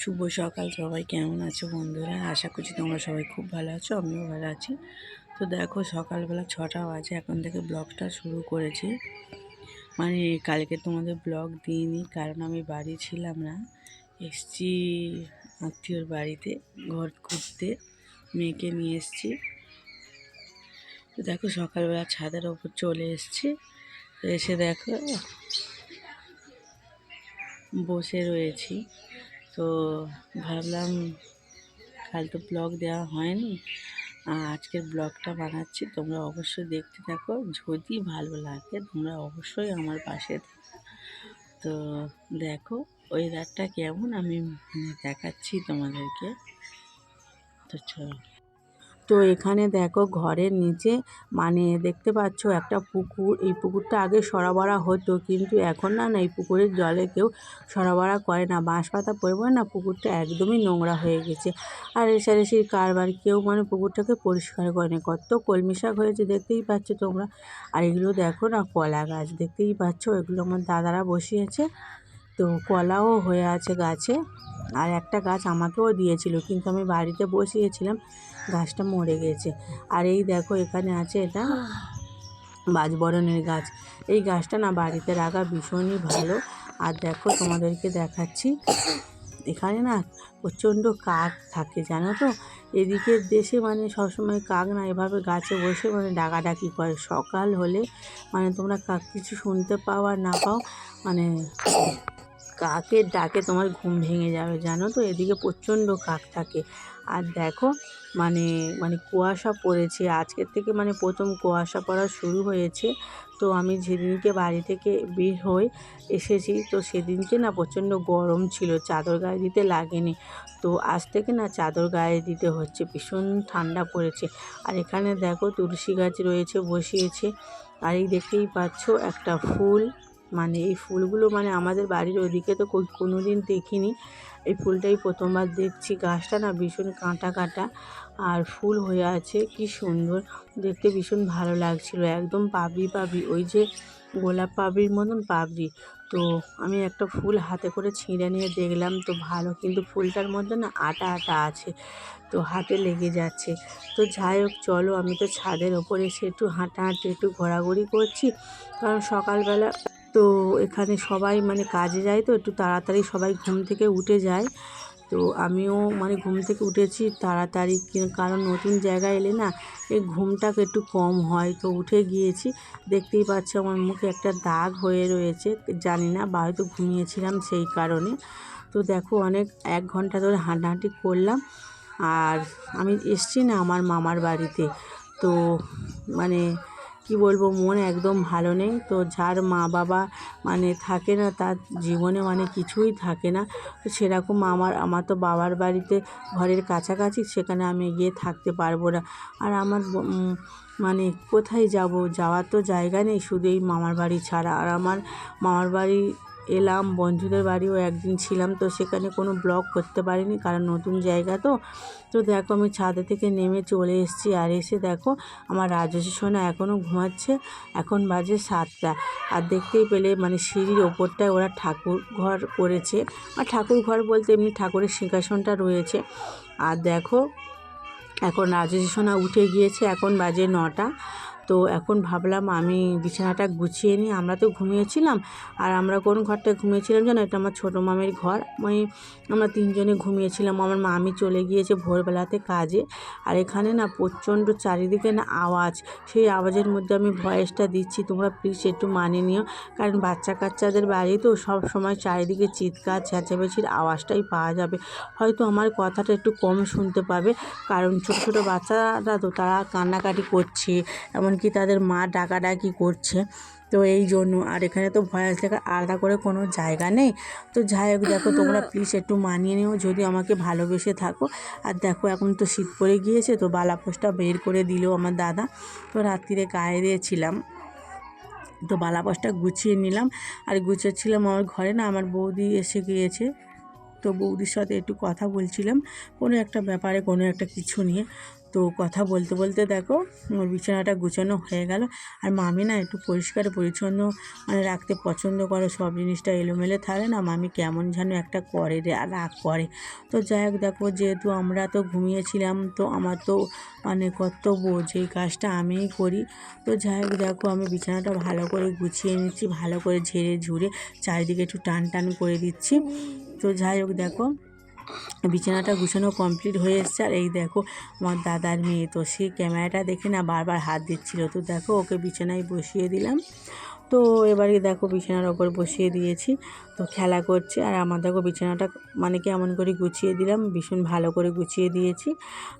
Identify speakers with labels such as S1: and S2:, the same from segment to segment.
S1: শুভ সকাল। সবাই কেমন আছো বন্ধুরা? আশা করছি তোমরা সবাই খুব ভালো আছো, আমিও ভালো আছি। তো দেখো, সকালবেলা ছটা বাজে, এখন থেকে ব্লগটা শুরু করেছি। মানে কালকে তোমাদের ব্লগ দিইনি, কারণ আমি বাড়ি ছিলাম না। এসছি আত্মীয়র বাড়িতে, ঘর ঘুরতে মেয়েকে নিয়ে এসছি। তো দেখো, সকালবেলা ছাদের ওপর চলে এসছি। এসে দেখো, বসে রয়েছি। তো ভাবলাম কাল তো ব্লগ দেওয়া হয়নি আজকের ব্লগটা বানাচ্ছি, তোমরা অবশ্যই দেখতে থাকো, যদি ভালো লাগে তোমরা অবশ্যই আমার পাশে তো দেখো ওয়েদারটা কেমন আমি দেখাচ্ছি তোমাদেরকে। তো চলো। তো এখানে দেখো ঘরের নিচে মানে দেখতে পাচ্ছ একটা পুকুর। এই পুকুরটা আগে সরাবরা হতো, কিন্তু এখন না না, এই পুকুরের জলে কেউ সরাবরা করে না। বাঁশ পাতা পড়বে না, পুকুরটা একদমই নোংরা হয়ে গেছে। আর রেশারেশির কারবার কেউ মানে পুকুরটাকে পরিষ্কার করে না। কত কলমি শাক হয়েছে, দেখতেই পাচ্ছ তোমরা। আর এগুলো দেখো না, কলা গাছ, দেখতেই পাচ্ছ। এগুলো আমার দাদারা বসিয়েছে। তো কলাও হয়ে আছে গাছে। আর একটা গাছ আমাকেও দিয়েছিল, কিন্তু আমি বাড়িতে বসিয়েছিলাম, গাছটা মরে গেছে। আর এই দেখো এখানে আছে এটা বাজবরণের গাছ। এই গাছটা না বাড়িতে রাখা ভীষণই ভালো। আর দেখো তোমাদেরকে দেখাচ্ছি, এখানে না প্রচণ্ড কাক থাকে, জানো তো? এদিকের দেশে মানে সবসময় কাক না এভাবে গাছে বসে মানে ডাকাডাকি করে। সকাল হলে মানে তোমরা কাক কিছু শুনতে পাও আর না পাও মানে কাকের ডাকে তোমার ঘুম ভেঙে যাবে, জানো তো? এদিকে প্রচণ্ড কাক থাকে। আর দেখো মানে মানে কুয়াশা পড়েছে। আজকের থেকে মানে প্রথম কুয়াশা পড়া শুরু হয়েছে। তো আমি যেদিনকে বাড়ি থেকে বের হই, এসেছি তো সেদিনকে না প্রচণ্ড গরম ছিল। চাদর গায়ে দিতে লাগেনি। তো আজ থেকে না চাদর গায়ে দিতে হচ্ছে। ভীষণ ঠান্ডা পড়েছে। আর এখানে দেখো তুলসী গাছ রয়েছে, বসিয়েছে। আর এই দেখতেই পাচ্ছ একটা ফুল। মানে এই ফুলগুলো মানে আমাদের বাড়ির ওদিকে তো কোনো দিন দেখিনি। এই ফুলটাই প্রথমবার দেখছি। গাছটা না ভীষণ কাঁটা কাঁটা আর ফুল হয়ে আছে। কি সুন্দর। দেখতে ভীষণ ভালো লাগছিল। একদম পাবড়ি পাবড়ি। ওই যে গোলাপ পাবড়ির মতন পাবড়ি। তো আমি একটা ফুল হাতে করে ছিঁড়ে নিয়ে দেখলাম। তো ভালো। কিন্তু ফুলটার মধ্যে না আটা আটা আছে। তো হাতে লেগে যাচ্ছে। তো যাই হোক, চলো। আমি তো ছাদের ওপরে এসে একটু হাঁটাহাঁটি, একটু ঘোরাঘুরি করছি। কারণ সকালবেলা তো এখানে সবাই মানে কাজে যায় তো একটু তাড়াতাড়ি সবাই ঘুম থেকে উঠে যায়। তো আমিও মানে ঘুম থেকে উঠেছি তাড়াতাড়ি কারণ নতুন জায়গায় এলে না এই ঘুমটাকে একটু কম হয়। তো উঠে গিয়েছি, দেখতেই পাচ্ছি আমার মুখে একটা দাগ হয়ে রয়েছে। জানি না বা হয়তো ঘুমিয়েছিলাম সেই কারণে। তো দেখো অনেক এক ঘণ্টা ধরে হাঁটাহাঁটি করলাম আর আমি এসছি না আমার মামার বাড়িতে। তো মানে কি বলব, মন একদম ভালো নেই। তো যার মা বাবা মানে থাকে না, তার জীবনে মানে কিছুই থাকে না। তো সেরকম আমার আমার তো বাবার বাড়িতে ঘরের কাছাকাছি, সেখানে আমি গিয়ে থাকতে পারব না। আর আমার মানে কোথায় যাব? যাওয়ার তো জায়গা নেই, শুধু এই মামার বাড়ি ছাড়া। আর আমার মামার বাড়ি এলাম, বন্ধুদের বাড়িও একদিন ছিলাম, তো সেখানে কোনো ব্লগ করতে পারিনি, কারণ নতুন জায়গা তো। তো দেখো আমি ছাদে থেকে নেমে চলে এসেছি, আর এসে দেখো আমার রাজস্বী সোনা এখনও ঘুমাচ্ছে, এখন বাজে সাতটা। আর দেখতেই পেলে মানে সিঁড়ির ওপরটায় ওরা ঠাকুর ঘর করেছে। আর ঠাকুর ঘর বলতে এমনি ঠাকুরের সিংহাসনটা রয়েছে। আর দেখো, এখন রাজস্বী সোনা উঠে গিয়েছে, এখন বাজে নটা। তো এখন ভাবলাম আমি বিছানাটা গুছিয়ে নিই। আমরা তো ঘুমিয়েছিলাম। আর আমরা কোন ঘরটায় ঘুমিয়েছিলাম জানো? এটা আমার ছোটো মামের ঘর। আমি, আমরা তিনজনে ঘুমিয়েছিলাম। আমার মামি চলে গিয়েছে ভোরবেলাতে কাজে। আর এখানে না প্রচণ্ড চারিদিকে না আওয়াজ। সেই আওয়াজের মধ্যে আমি ভয়েসটা দিচ্ছি। তোমরা প্লিজ একটু মানে নিও। কারণ বাচ্চা কাচ্চাদের বাড়ি তো সব সময় চারিদিকে চিৎকার চেঁচামেচির আওয়াজটাই পাওয়া যাবে। হয়তো আমার কথাটা একটু কম শুনতে পাবে। কারণ ছোটো ছোটো বাচ্চারা তো তারা কান্নাকাটি করছে। এমন এমনকি তাদের মা ডাকাডাকি করছে। তো এই জন্য আর এখানে তো ভয়েস লেখার আলাদা করে কোনো জায়গা নেই। তো যাই হোক দেখো তোমরা প্লিজ একটু মানিয়ে নিও যদি আমাকে ভালোবেসে থাকো। আর দেখো এখন তো শীত পড়ে গিয়েছে তো বালাপোষটা বের করে দিল আমার দাদা। তো রাত্রিরে গায়ে দিয়েছিলাম তো বালাপোষটা গুছিয়ে নিলাম। আর গুছিয়েছিলাম আমার ঘরে না আমার বৌদি এসে গিয়েছে। তো বৌদির সাথে একটু কথা বলছিলাম কোনো একটা ব্যাপারে কোনো একটা কিছু নিয়ে। তো কথা বলতে বলতে দেখো আমার বিছানাটা গুছানো হয়ে গেল। আর মামি না একটু পরিষ্কার পরিচ্ছন্ন মানে রাখতে পছন্দ করে, সব জিনিসটা এলোমেলো থাকে না, মামি কেমন যেন একটা করে রাগ করে। তো যাই হোক দেখো যেহেতু আমরা তো ঘুমিয়েছিলাম, তো আমার তো মানে কর্তব্য যে কাজটা আমিই করি। তো যাই হোক দেখো আমি বিছানাটা ভালো করে গুছিয়ে নিচ্ছি, ভালো করে ঝেড়ে ঝুড়ে চারিদিকে একটু টান টান করে দিচ্ছি। তো যাই হোক দেখো বিছানাটা গুছানো কমপ্লিট হয়ে এসছে। আর এই দেখো, আমার দাদার মেয়ে। তো সেই ক্যামেরাটা দেখে না বারবার হাত দিচ্ছিল। তো দেখো, ওকে বিছানায় বসিয়ে দিলাম। তো এবারে দেখো, বিছানার ওপর বসিয়ে দিয়েছি। তো খেলা করছে। আর আমার দেখো, বিছানাটা মানে কেমন করে গুছিয়ে দিলাম। ভীষণ ভালো করে গুছিয়ে দিয়েছি।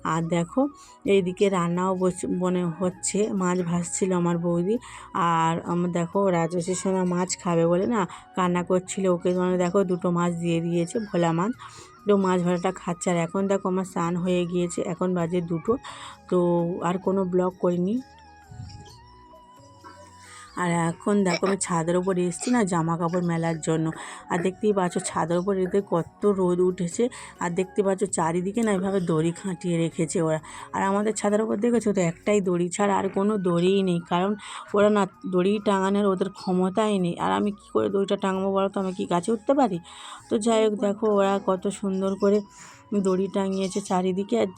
S1: আর দেখো, এইদিকে রান্নাও মনে হচ্ছে, মাছ ভাসছিল আমার বৌদি। আর আমার দেখো রাজস্বী সোনা মাছ খাবে বলে না কান্না করছিল। ওকে মানে দেখো, দুটো মাছ দিয়ে দিয়েছে ভোলা মাছ। তো মাছ ভাড়াটা খাচ্ছে। আর এখন দেখো আমার স্নান হয়ে গিয়েছে, এখন বাজে দুটো। তো আর কোনো ব্লগ করিনি। আর এখন দেখো আমি ছাদের ওপর এসেছি না জামা কাপড় মেলার জন্য। আর দেখতেই পাচ্ছ ছাদের ওপর এতে কত রোদ উঠেছে। আর দেখতে পাচ্ছ চারিদিকে না এভাবে দড়ি খাঁটিয়ে রেখেছে ওরা। আর আমাদের ছাদের ওপর দেখেছ তো একটাই দড়ি ছাড়া আর কোনো দড়িই নেই। কারণ ওরা না দড়ি টাঙানোর ওদের ক্ষমতাই নেই। আর আমি কী করে দড়িটা টাঙাবো বলো তো? আমি কি গাছে উঠতে পারি? তো যাই হোক দেখো ওরা কত সুন্দর করে দড়ি টাঙিয়েছে চারিদিকে। আর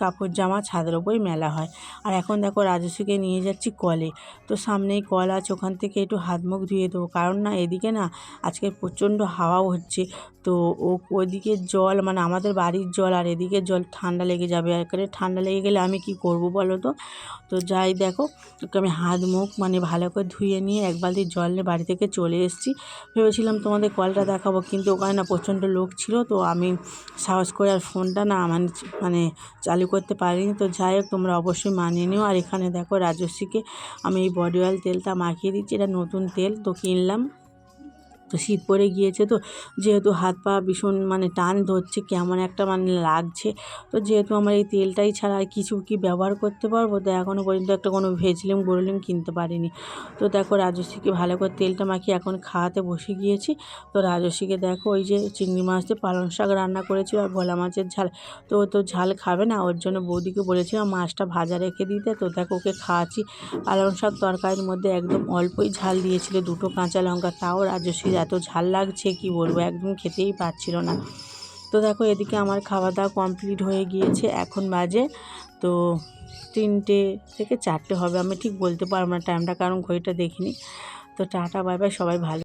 S1: কাপড় জামা ছাদের ওপরই মেলা হয়। আর এখন দেখো রাজস্বীকে নিয়ে যাচ্ছি কলে। তো সামনেই কল আছে, ওখান থেকে একটু হাত মুখ ধুয়ে দেবো। কারণ না, এদিকে না আজকে প্রচণ্ড হাওয়াও হচ্ছে। তো ও, ওদিকে জল মানে আমাদের বাড়ির জল আর এদিকে জল ঠান্ডা লেগে যাবে। আর এখানে ঠান্ডা লেগে গেলে আমি কি করব বলো তো? তো যাই দেখো, ওকে আমি হাত মুখ মানে ভালো করে ধুয়ে নিয়ে এক বালতি জল নিয়ে বাড়ি থেকে চলে এসেছি। ভেবেছিলাম তোমাদের কলটা দেখাবো, কিন্তু ওখানে না প্রচণ্ড লোক ছিল। তো আমি সাহস করে আর ফোনটা না মানে মানে চালু করতে পারিনি। তো যাই হোক, তোমরা অবশ্যই মানিয়ে নিও। আর এখানে দেখো রাজস্বীকে আমি এই বডি অয়েল তেলটা মাখিয়ে দিচ্ছি। এটা নতুন তেল, তো কিনলাম। তো শীত পড়ে গিয়েছে তো যেহেতু হাত পা ভীষণ মানে টান ধরছে, কেমন একটা মানে লাগছে। তো যেহেতু আমার এই তেলটাই ছাড়া আর কিছু কি ব্যবহার করতে পারব, তো এখনও পর্যন্ত একটা কোনো ভেজলিম গোরলিম কিনতে পারিনি। তো দেখো রাজস্বীকে ভালো করে তেলটা মাখিয়ে এখন খাওয়াতে বসে গিয়েছি। তো রাজস্বীকে দেখো ওই যে চিংড়ি মাছ দিয়ে পালং শাক রান্না করেছি আর ভোলা মাছের ঝাল। তো তো ঝাল খাবে না, ওর জন্য বৌদিকে বলেছিলাম মাছটা ভাজা রেখে দিতে। তো দেখো ওকে খাওয়াচ্ছি। পালং শাক তরকারির মধ্যে একদম অল্পই ঝাল দিয়েছিল, দুটো কাঁচা লঙ্কা, তাও রাজস্বীর এত ঝাল লাগছে, কি বলব? একদম খেতেই পারছিল না। তো দেখো, এদিকে আমার খাওয়া দাওয়া কমপ্লিট হয়ে গিয়েছে। এখন বাজে তো তিনটে থেকে চারটে হবে। আমি ঠিক বলতে পারব না টাইমটা কারণ ঘড়িটা দেখিনি। তো টাটা বাই বাই সবাই ভালো